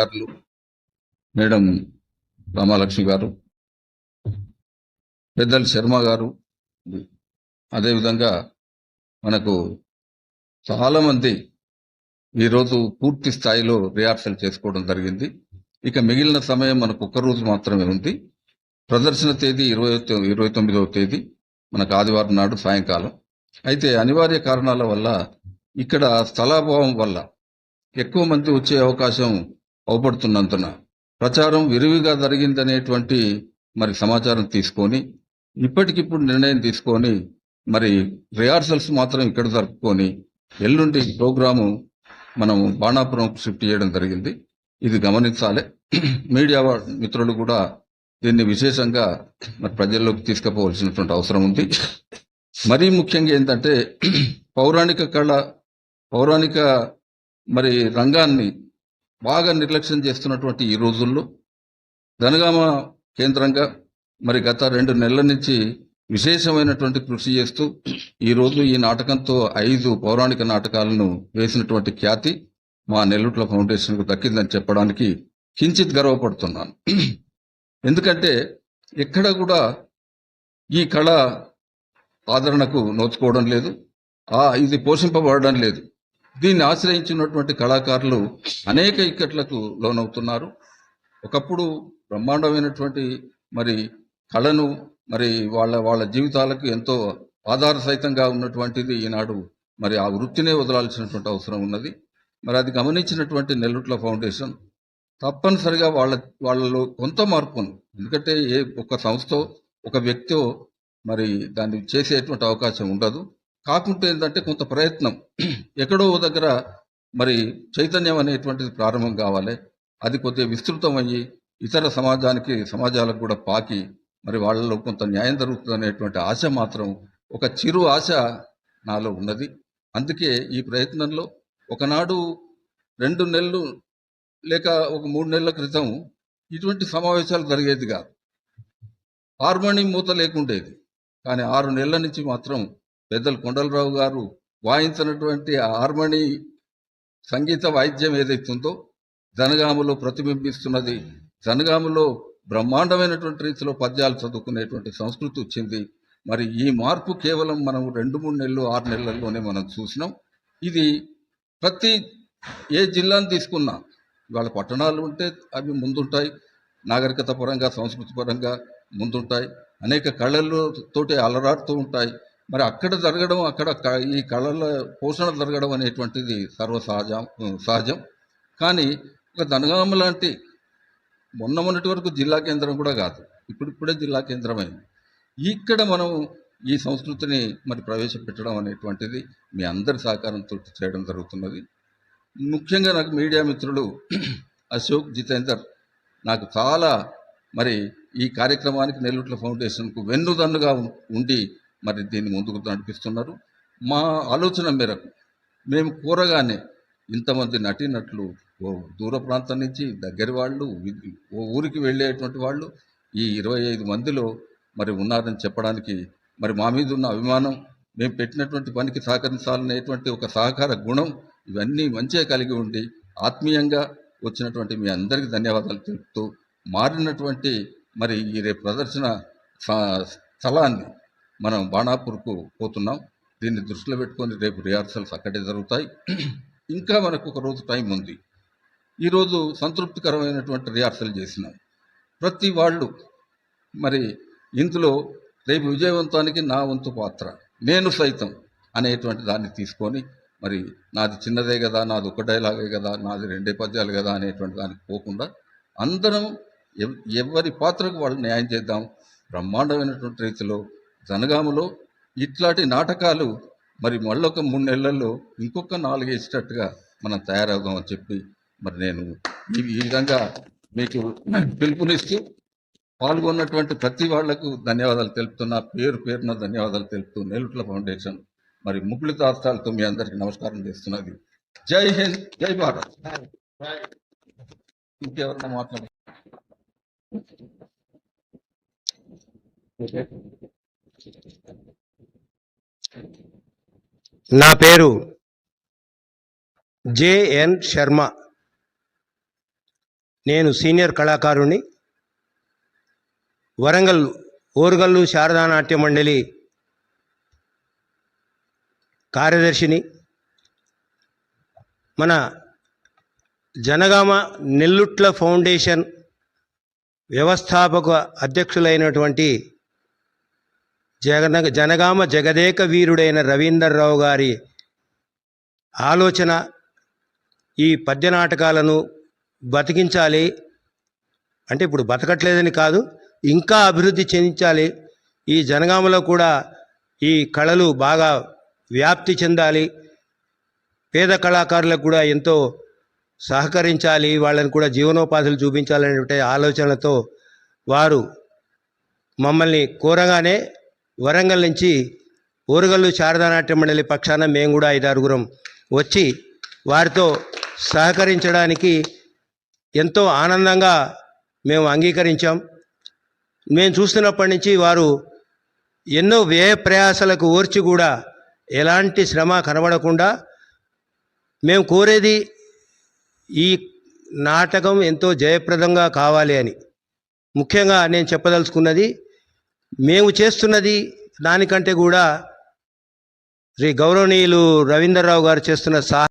అధికారులు మేడం రామాలక్ష్మి గారు పెద్దలు శర్మ గారు అదేవిధంగా మనకు చాలామంది ఈరోజు పూర్తి స్థాయిలో రిహార్సల్ చేసుకోవడం జరిగింది. ఇక మిగిలిన సమయం మనకు ఒక్క రోజు మాత్రమే ఉంది. ప్రదర్శన తేదీ ఇరవై ఇరవై తొమ్మిదవ తేదీ మనకు ఆదివారం నాడు సాయంకాలం. అయితే అనివార్య కారణాల వల్ల ఇక్కడ స్థలాభావం వల్ల ఎక్కువ మంది వచ్చే అవకాశం అవపడుతున్నందున ప్రచారం విరివిగా జరిగిందనేటువంటి మరి సమాచారం తీసుకొని ఇప్పటికిప్పుడు నిర్ణయం తీసుకొని మరి రిహార్సల్స్ మాత్రం ఇక్కడ జరుపుకొని ఎల్లుండి ప్రోగ్రాము మనం బాణాపురం షిఫ్ట్ చేయడం జరిగింది. ఇది గమనించాలి. మీడియా మిత్రులు కూడా దీన్ని విశేషంగా మరి ప్రజల్లోకి తీసుకుపోవలసినటువంటి అవసరం ఉంది. మరీ ముఖ్యంగా ఏంటంటే పౌరాణిక కళ పౌరాణిక మరి రంగాన్ని బాగా నిర్లక్ష్యం చేస్తున్నటువంటి ఈ రోజుల్లో ధనగామ కేంద్రంగా మరి గత రెండు నెలల నుంచి విశేషమైనటువంటి కృషి చేస్తూ ఈ రోజు ఈ నాటకంతో ఐదు పౌరాణిక నాటకాలను వేసినటువంటి ఖ్యాతి మా నెల్లూట్ల ఫౌండేషన్కు దక్కిందని చెప్పడానికి కించిత్ గర్వపడుతున్నాను. ఎందుకంటే ఎక్కడ కూడా ఈ కళ ఆదరణకు నోచుకోవడం లేదు. ఆ ఇది పోషింపబడడం లేదు. దీన్ని ఆశ్రయించినటువంటి కళాకారులు అనేక ఇక్కట్లకు లోనవుతున్నారు. ఒకప్పుడు బ్రహ్మాండమైనటువంటి మరి కళను మరి వాళ్ళ వాళ్ళ జీవితాలకు ఎంతో ఆధార సహితంగా ఉన్నటువంటిది ఈనాడు మరి ఆ వృత్తినే వదలాల్సినటువంటి అవసరం ఉన్నది. మరి అది గమనించినటువంటి నెల్లుట్ల ఫౌండేషన్ తప్పనిసరిగా వాళ్ళ వాళ్ళలో కొంత మార్పును ఎందుకంటే ఏ ఒక సంస్థ ఒక వ్యక్తి మరి దాన్ని చేసేటువంటి అవకాశం ఉండదు. కాకుంటే ఏంటంటే కొంత ప్రయత్నం. ఎక్కడో ఓ దగ్గర మరి చైతన్యం అనేటువంటిది ప్రారంభం కావాలి. అది కొద్దిగా విస్తృతం అయ్యి ఇతర సమాజానికి సమాజాలకు కూడా పాకి మరి వాళ్ళలో కొంత న్యాయం జరుగుతుంది అనేటువంటి ఆశ మాత్రం ఒక చిరు ఆశ నాలో ఉన్నది. అందుకే ఈ ప్రయత్నంలో ఒకనాడు రెండు నెలలు లేక ఒక మూడు నెలల క్రితం ఇటువంటి సమావేశాలు జరిగేది కాదు. హార్మోని మూత లేకుండేది. కానీ ఆరు నెలల నుంచి మాత్రం పెద్దలు కొండలరావు గారు వాయించినటువంటి ఆ హార్మోని సంగీత వాయిద్యం ఏదైతుందో జనగామలో ప్రతిబింబిస్తున్నది. జనగామలో బ్రహ్మాండమైనటువంటి రీతిలో పద్యాలు చదువుకునేటువంటి సంస్కృతి వచ్చింది. మరి ఈ మార్పు కేవలం మనం రెండు మూడు నెలలు ఆరు నెలల్లోనే మనం చూసినాం. ఇది ప్రతి ఏ జిల్లాను తీసుకున్నా ఇవాళ పట్టణాలు ఉంటే అవి ముందుంటాయి. నాగరికత పరంగా సంస్కృతి పరంగా ముందుంటాయి. అనేక కళలు తోటి అలరాడుతూ ఉంటాయి. మరి అక్కడ జరగడం అక్కడ ఈ కళల పోషణ జరగడం అనేటువంటిది సర్వసహజం సహజం. కానీ ఒక దనగామ లాంటి మొన్న మొన్నటి వరకు జిల్లా కేంద్రం కూడా కాదు. ఇప్పుడిప్పుడే జిల్లా కేంద్రమైంది. ఇక్కడ మనం ఈ సంస్కృతిని మరి ప్రవేశపెట్టడం అనేటువంటిది మీ అందరి సహకారంతో చేయడం జరుగుతున్నది. ముఖ్యంగా నాకు మీడియా మిత్రులు అశోక్ జితేందర్ నాకు చాలా మరి ఈ కార్యక్రమానికి నెల్లుట్ల ఫౌండేషన్కు వెన్నుదన్నుగా ఉండి మరి దీన్ని ముందుకు నడిపిస్తున్నారు. మా ఆలోచన మేరకు మేము కూరగానే ఇంతమంది నటినట్లు ఓ దూర ప్రాంతం నుంచి దగ్గర వాళ్ళు ఓ ఊరికి వెళ్ళేటువంటి వాళ్ళు ఈ ఇరవై ఐదు మందిలో మరి ఉన్నారని చెప్పడానికి మరి మా మీద ఉన్న అభిమానం మేము పెట్టినటువంటి పనికి సహకరించాలనేటువంటి ఒక సహకార గుణం ఇవన్నీ మంచిగా కలిగి ఉండి ఆత్మీయంగా వచ్చినటువంటి మీ అందరికీ ధన్యవాదాలు తెలుపుతూ మారినటువంటి మరి ఈ రేపు ప్రదర్శన స్థలాన్ని మనం బాణాపూర్కు పోతున్నాం. దీన్ని దృష్టిలో పెట్టుకొని రేపు రిహార్సల్స్ అక్కడే జరుగుతాయి. ఇంకా మనకు ఒక రోజు టైం ఉంది. ఈరోజు సంతృప్తికరమైనటువంటి రిహార్సల్ చేసినాం. ప్రతి వాళ్ళు మరి ఇందులో రేపు విజయవంతానికి నా వంతు పాత్ర నేను సైతం అనేటువంటి దాన్ని తీసుకొని మరి నాది చిన్నదే కదా నాది ఒక డైలాగే కదా నాది రెండే పద్యాలు కదా అనేటువంటి దానికి పోకుండా అందరం ఎవ్- ఎవరి పాత్రకు వాళ్ళు న్యాయం చేద్దాం బ్రహ్మాండమైనటువంటి రీతిలో జనగామలో ఇట్లాంటి నాటకాలు మరి మళ్ళొక మూడు నెలల్లో ఇంకొక నాలుగు వేసేటట్టుగా మనం తయారవుదామని చెప్పి మరి నేను ఈ ఈ విధంగా మీకు పిలుపునిస్తూ పాల్గొన్నటువంటి ప్రతి వాళ్ళకు ధన్యవాదాలు తెలుపుతున్నా. పేరు పేరున ధన్యవాదాలు తెలుపుతూ నెలుట్ల ఫౌండేషన్ మరి ముగ్గులు తాస్తాలతో మీ అందరికి నమస్కారం చేస్తున్నది. జై హింద్ జై భారత్. ఇంకెవరన్నా మాట్లాడ? నా పేరు జేఎన్ శర్మ. నేను సీనియర్ కళాకారుణ్ణి. వరంగల్ ఓరుగల్లు శారదా నాట్య మండలి కార్యదర్శిని. మన జనగామ నెల్లుట్ల ఫౌండేషన్ వ్యవస్థాపక అధ్యక్షులైనటువంటి జగన జనగామ జగదేక వీరుడైన రవీందర్రావు గారి ఆలోచన ఈ పద్య నాటకాలను బతికించాలి. అంటే ఇప్పుడు బతకట్లేదని కాదు ఇంకా అభివృద్ధి చెందించాలి. ఈ జనగామలో కూడా ఈ కళలు బాగా వ్యాప్తి చెందాలి. పేద కళాకారులకు కూడా ఎంతో సహకరించాలి. వాళ్ళని కూడా జీవనోపాధులు చూపించాలనే ఆలోచనలతో వారు మమ్మల్ని కోరగానే వరంగల్ నుంచి ఊరుగల్లు శారదానాట్య మండలి పక్షాన మేము కూడా ఐదారుగురం వచ్చి వారితో సహకరించడానికి ఎంతో ఆనందంగా మేము అంగీకరించాం. మేము చూస్తున్నప్పటి నుంచి వారు ఎన్నో వ్యయ ప్రయాసలకు ఓర్చి కూడా ఎలాంటి శ్రమ కనబడకుండా మేము కోరేది ఈ నాటకం ఎంతో జయప్రదంగా కావాలి అని. ముఖ్యంగా నేను చెప్పదలుచుకున్నది మేము చేస్తున్నది దానికంటే కూడా శ్రీ గౌరవనీయులు రవీంద్రరావు గారు చేస్తున్న సహా